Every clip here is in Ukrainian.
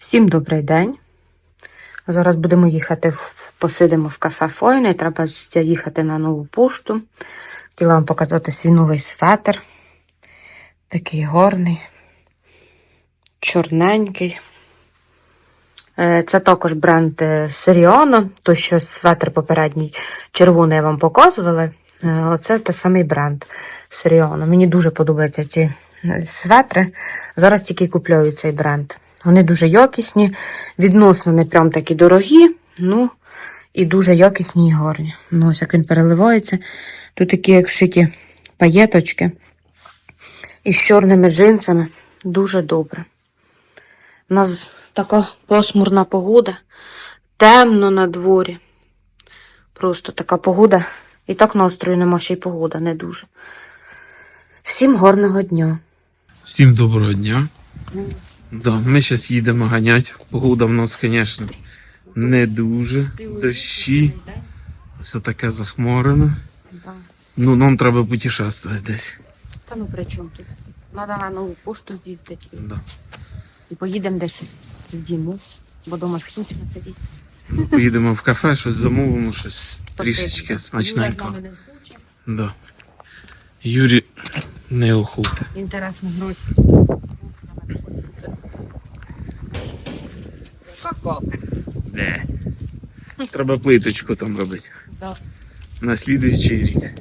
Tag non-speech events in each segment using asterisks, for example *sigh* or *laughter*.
Всім добрий день. Зараз будемо їхати, посидимо в кафе Фойне. Треба їхати на нову пошту. Хотіла вам показати свій новий светр. Такий гарний, чорненький. Е, Це також бренд е, Seriono. Той, що светр попередній червоний я вам показувала. Е, Оце те самий бренд Seriono. Мені дуже подобаються ці светри. Зараз тільки купляю цей бренд. Вони дуже якісні, відносно не прям такі дорогі, ну і дуже якісні і гарні. Ну, ось як він переливається. Тут такі, як вшиті паєточки. І з чорними джинсами. Дуже добре. У нас така посмурна погода, темно на дворі. Просто така погода. І так настрою нема, ще й погода не дуже. Всім гарного дня. Всім доброго дня. Да, ми зараз їдемо ганять. Погода в нас, звісно, не дуже. Дощі, все таке захмарено. Ну, нам треба путешествувати десь. Та ну при чому тут? Надо на нову пошту з'їздити. Да. І поїдемо десь щось з'їмо, бо дома скучно сидіти. Ну, Поїдемо в кафе, щось замовимо, щось трішечки смачненько. хоче. Да. Юрі не охота. Інтересно грoti. Какао. Де. Треба плиточку там робити. Да. На слідуючий рік.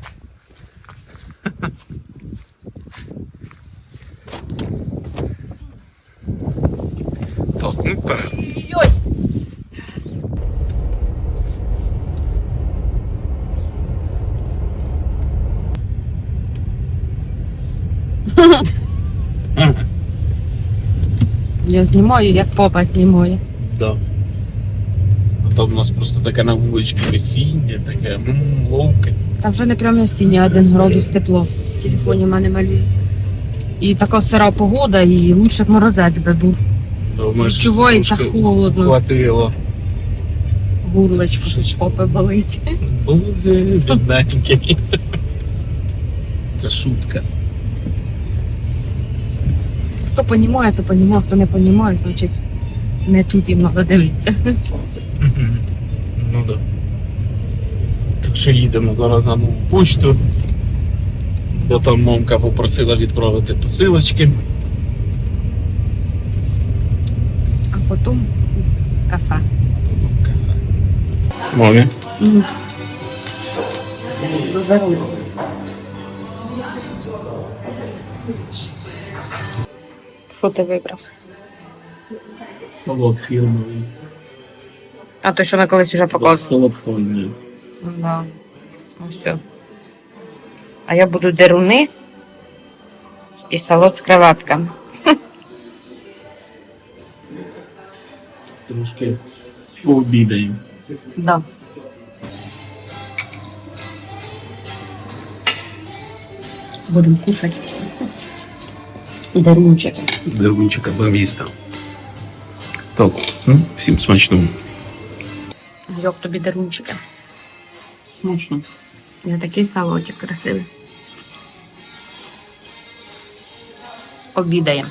Так, ну вперед. Йой! *laughs* Я знімаю, як попа знімає. Да. А там у нас просто таке на вуличці весіння, таке м, ловке. Там вже не прямо осіння, один градус тепло. В телефоні в мене малює. І така сира погода, і лучше б морозець би був. Думаю, що Відчувається трошки холодно. Хватило. Гурлечко, щось попи болить. Буде бідненький. Це шутка. Хто понімає, то понімає, хто не понімає, значить не тут їм треба дивитися. Ну да. Так що їдемо зараз на нову почту. Бо там мамка попросила відправити посилочки. А потім кафе. Потім кафе. Мамі. Здорово. Що ти вибрав? Салат фірмовий. А то, що ми колись вже показували. Салат фольний. Да. Ось все. А я буду деруни і салат з кроватками. Трошки пообідаємо. Да. Будемо кушати. Дерунчика до міста. Так, ну, всім смачного. Як тобі дерунчики? Смачно. Я такий салатик красивий. Обідаємо.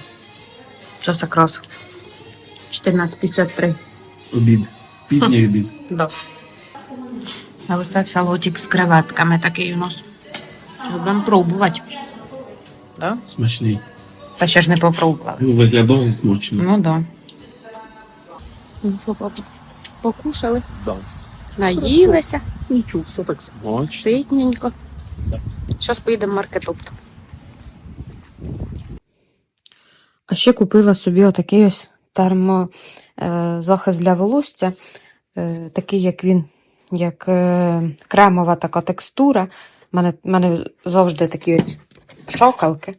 Час якраз 14.53. Обід. Пізній обід. Да. А ось це салатик з креветками такий у нас. Будемо пробувати. Да? Смачний. Та ще ж не попробували. Ну, виглядає смачно. Ну да. Ну що, папа? Покушали, Да. наїлися, Нічого, все так смачно. ситненько. Да. Зараз поїдемо в маркетопт. А ще купила собі отакий ось термозахист для волосся. Е, такий, як він, як е, кремова така текстура. У мене, мене завжди такі ось пшокалки.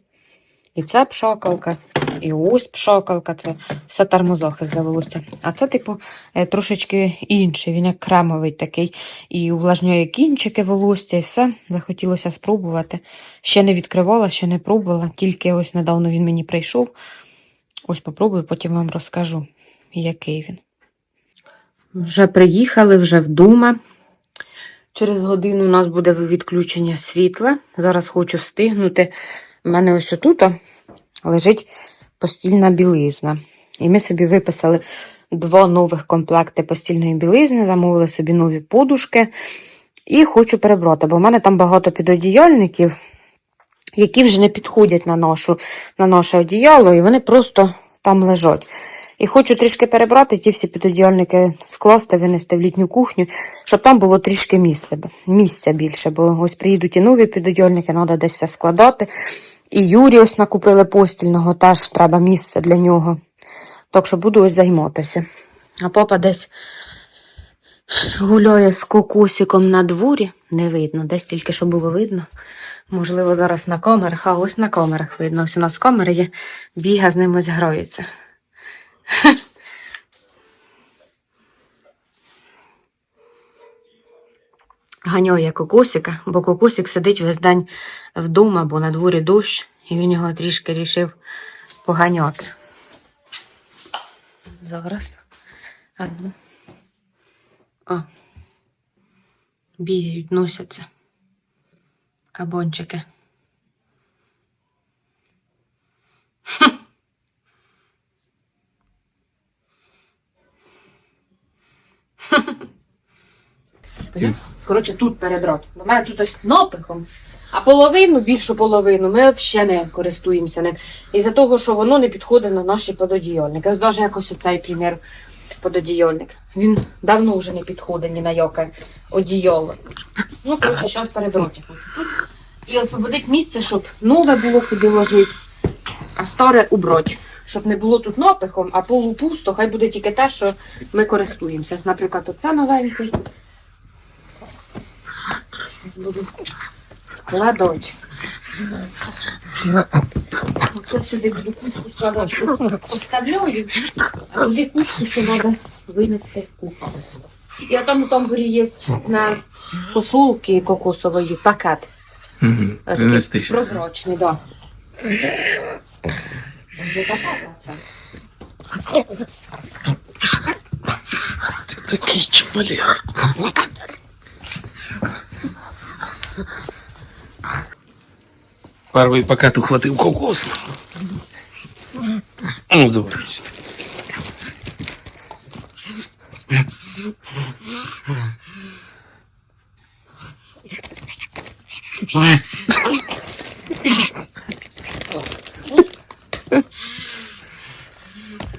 І це пшокалка, і ось пшокалка. Це все термозахист для волосся. А це, типу, е, трошечки інший. Він як кремовий такий. І увлажнює кінчики волосся, і все. Захотілося спробувати. Ще не відкривала, ще не пробувала. Тільки ось недавно він мені прийшов. Ось попробую, потім вам розкажу, який він. Вже приїхали, вже вдома. Через годину у нас буде відключення світла. Зараз хочу встигнути. У мене ось отут лежить постільна білизна. І ми собі виписали два нових комплекти постільної білизни, замовили собі нові подушки. І хочу перебрати, бо в мене там багато підодіяльників, які вже не підходять на, нашу, на наше одіяло, і вони просто там лежать. І хочу трішки перебрати ті всі підодіяльники скласти, винести в літню кухню, щоб там було трішки місця, місця більше, бо ось приїдуть і нові підодіяльники, треба десь все складати. І Юрі ось накупили постільного, теж треба місце для нього. Так що буду ось займатися. А папа десь гуляє з кокусиком на дворі. Не видно, десь тільки що було видно. Можливо, зараз на камерах, а ось на камерах видно. Ось у нас камери є, біга з ним ось грається. Ганьоє кокосика, бо кокосик сидить весь день вдома, бо на дворі дощ, і він його трішки рішив поганяти. Зараз. О. Бігають, носяться. Кабончики. Ти- Коротше, тут перебрати. Бо в мене тут ось напихом. А половину, більшу половину, ми взагалі не користуємося ним. Із-за того, що воно не підходить на наші пододійольники. Ось навіть якось оцей примір пододійольник. Він давно вже не підходить ні на яке одіяло. Ну, коротше, зараз перебрати хочу. І освободити місце, щоб нове було куди ложити, а старе убрати. Щоб не було тут напихом, а полупусто, хай буде тільки те, що ми користуємося. Наприклад, оце новенький. Буду складати. Оце сюди буду кучку складати. Поставляю, а туди кучку, що треба винести в кухню. І там у тамбурі є на кошулки кокосової пакет. Ще. Прозрачний, так. Да. Це. Такий чмаляр. Перший пакет ухватив кокос. Ну, добре.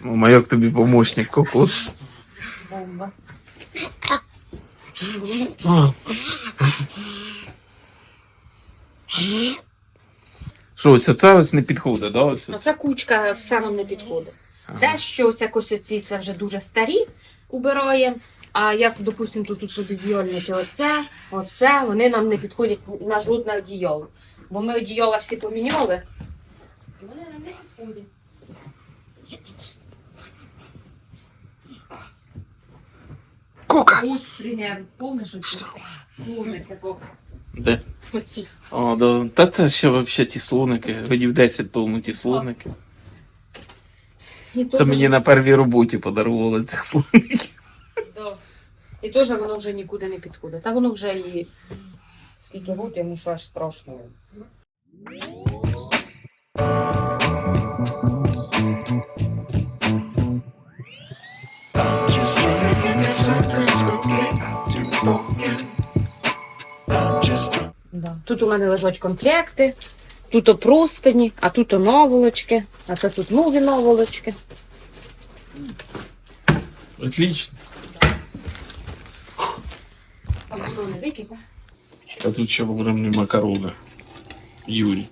Мама, як тобі помощник кокос? Бомба. Що, ось це ось не підходить, да? Ось? Оця кучка все нам не підходить. Ага. Де щось якось оці це вже дуже старі убирає. А як, допустимо, тут, тут одіяльники, оце, оце, вони нам не підходять на жодне одіяло. Бо ми одіяла всі поміняли. і Вони нам не підходять. Кока! Ось, примір, помниш оці слоник такого. Де? Оці. О, да. Та це ще взагалі ті слоники. Годів 10 тому ті слоники. І Це теж мені воно- на первій роботі подарували цих слоників. Да. І теж воно вже нікуди не підходить. Та воно вже і скільки років, йому що аж страшно. Just trying to get. Тут у мене лежать комплекти, тут о а тут оноволочки, а це тут нові новолочки. Отлично. А тут ще огромні макарони. Юрій.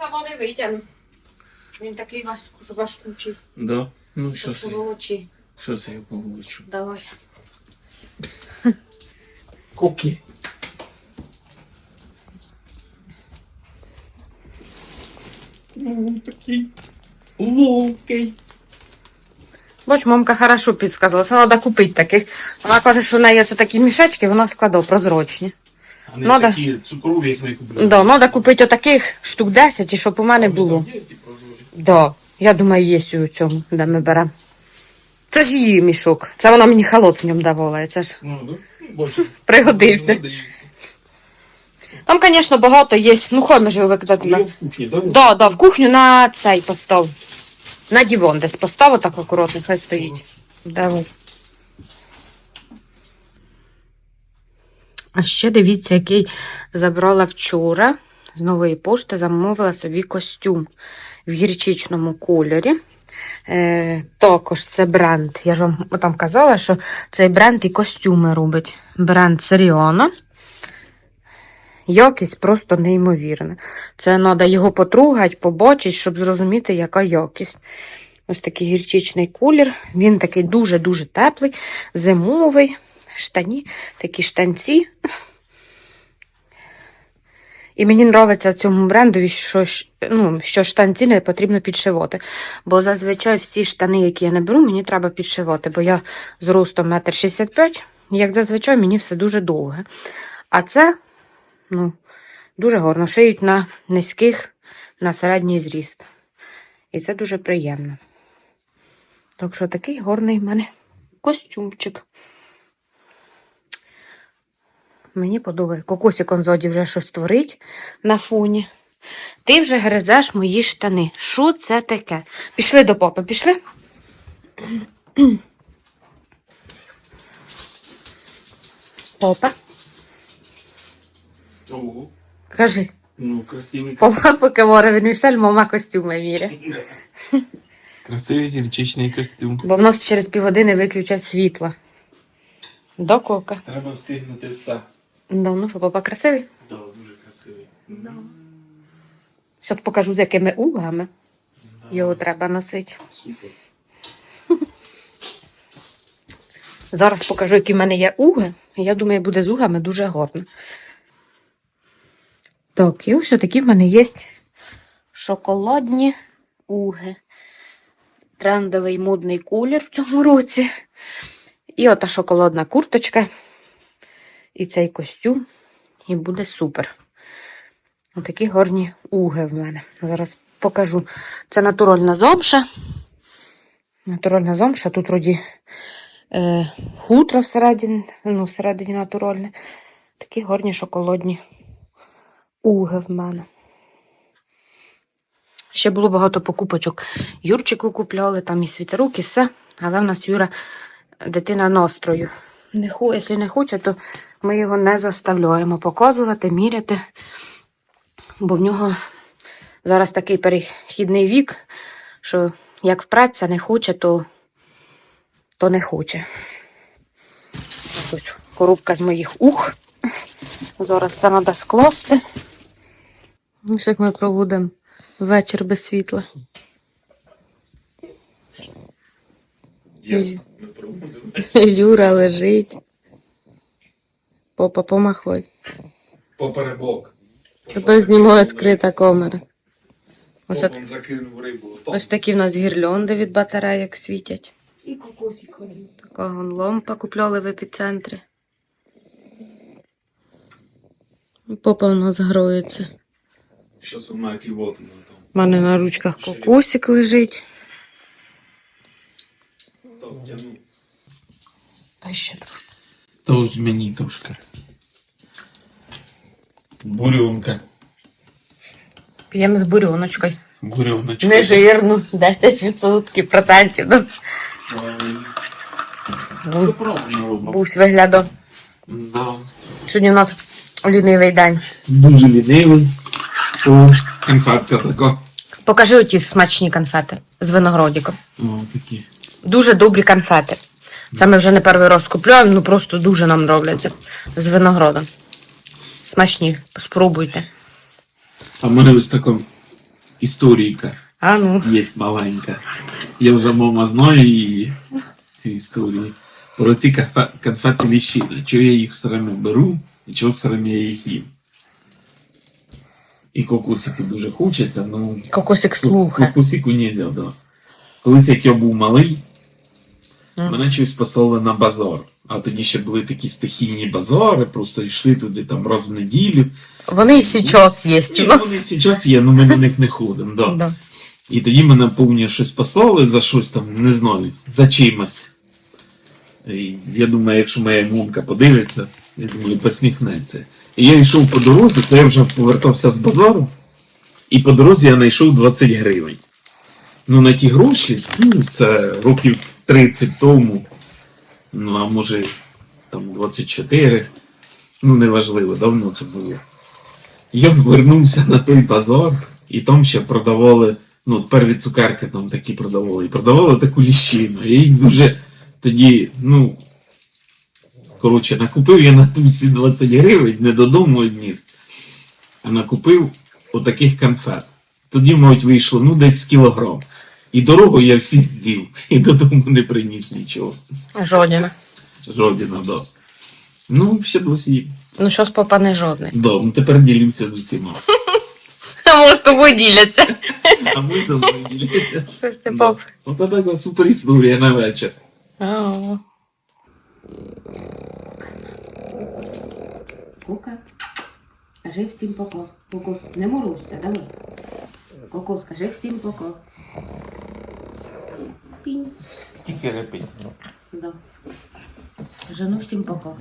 Сама не витягну. Він такий важ- важкучий. Да? Ну що це? Поволочи. Що це я поволочу? Давай. Коки. Ну, такий ловкий. Бач, мамка хорошо підсказала, це треба купити таких. Вона каже, що в неї це такі мішечки, вона складає прозрачні. А не Ну, да. такі цукрові, як ми купили. Да, треба купити отаких штук 10, і щоб у мене було. Да, я думаю, є у цьому, де ми беремо. Це ж її мішок. Це вона мені халот в ньому давала. і Це ж Ну, да. Ну, пригодився. Пригодився. Там, звісно, багато є. Ну, хай ми викидати. Ну, на- його в кухні, да? Да, да, в кухню на цей постав. На диван десь постав отак акуратно, хай стоїть. Давай. А ще дивіться, який забрала вчора з нової пошти, замовила собі костюм в гірчичному кольорі. Е, також це бренд. Я ж вам там казала, що цей бренд і костюми робить. Бренд Серіона. Якість просто неймовірна. Це треба його потрогати, побачити, щоб зрозуміти, яка якість. Ось такий гірчичний колір. Він такий дуже-дуже теплий, зимовий. Штані, такі штанці. І мені подобається цьому брендові, що, ну, що штанці не потрібно підшивати. Бо зазвичай всі штани, які я не беру, мені треба підшивати, бо я з ростом 1,65 м, як зазвичай мені все дуже довге. А це ну, дуже гарно. Шиють на низьких, на середній зріст. І це дуже приємно. Так що такий гарний в мене костюмчик. Мені подобається. Кокосик он зоді вже щось творить на фоні. Ти вже гризеш мої штани. Що це таке? Пішли до попи, пішли? Попа, Ого. кажи. Ну, красивий. Попа, поки вора Мішель, мама костюми міря. Красивий гірчичний костюм. Бо в нас через півгодини виключать світло. До кока. Треба встигнути все. Да, ну що, папа красивий? Да, дуже красивий. Зараз покажу, з якими угами його треба носити. Супер. Зараз покажу, які в мене є уги. Я думаю, буде з угами дуже гарно. Так, і ось такі в мене є шоколадні уги. Трендовий модний колір в цьому році. І ота шоколадна курточка. І цей костюм. І буде супер. Отакі гарні уги в мене. Зараз покажу. Це натуральна зомша. Натуральна зомша. Тут вроді е, хутро всередині, ну, всередині натуральне. Такі гарні шоколадні уги в мене. Ще було багато покупочок. Юрчику купляли, там і світерук, і все. Але в нас Юра дитина настрою. Не, хо- якщо не хоче, то ми його не заставляємо показувати, міряти. Бо в нього зараз такий перехідний вік, що як впреться не хоче, то то не хоче. Ось коробка з моїх ух. Зараз це треба скласти. Ось як ми проводимо вечір без світла. Дякую. Ми проводимо. Юра лежить. Попа, помахай. Поперебок. Тебе знімає скрита камера. Ось, от, Попом закинув рибу. ось такі в нас гірльонди від батарейок світять. І кокосик ходить. Така вон лампа купляли в епіцентрі. Попа у нас гроється. Що це на там. У мене на ручках кокосик лежить. Так. Та ще трохи. Та ось мені трошки. Бурюнка. П'ємо з бурьоночкою. Бурюночка. Не жирну, 10% процентів. Ну. Бусь виглядав. Да. Сьогодні у нас лінивий день. Дуже лінивий. О, конфетка така. Покажи оті смачні конфети з виноградиком. О, такі. Дуже добрі конфети. Це ми вже не перший раз купуємо, ну просто дуже нам робляться з виноградом. Смачні, спробуйте. А в мене ось така історійка А ну. є маленька. Я вже мама знаю її, цю історію. Про ці конфети ліщини. Чого я їх все время беру і чого все время я їх їм. І кокосику дуже хочеться, ну Кокосик слухає. Кукусіку нельзя, да. Колись як я був малий. Мене щось послали на базар. А тоді ще були такі стихійні базари, просто йшли туди там раз в неділю. Вони і зараз є Ні, у вони нас. зараз є, але ми на них не ходимо. Да. Да. І тоді мене повні щось послали за щось там, не знаю, за чимось. І я думаю, якщо моя мамка подивиться, я думаю, посміхнеться. І я йшов по дорозі, це я вже повертався з базару, і по дорозі я знайшов 20 гривень. Ну, на ті гроші, ну, це років 30 тому, ну, а може там 24, ну неважливо, давно це було. Я вернувся на той базар, і там ще продавали, ну, перві цукерки там такі продавали, і продавали таку ліщину. Я їх дуже тоді, ну. Коротше, накупив я на тусі 20 гривень, не додому одніс, а накупив отаких конфет. Тоді, мабуть, вийшло ну, десь з кілограм. І дорогу я всі здів, і додому не приніс нічого. Жоден. Жодіна, да. Ну, ще досі. Ну що з попа не жодний. Да, ну тепер ділюся з усіма. *laughs* А може з тобою діляться. А ми з тобою ділюся. Щось ти Да. поп. Оце така супер історія на вечір. Кука, скажи всім пока. Кукус, не морозься, давай. Коко, скажи всім пока. Пінь. Тільки репить. Да. Жену всім пока.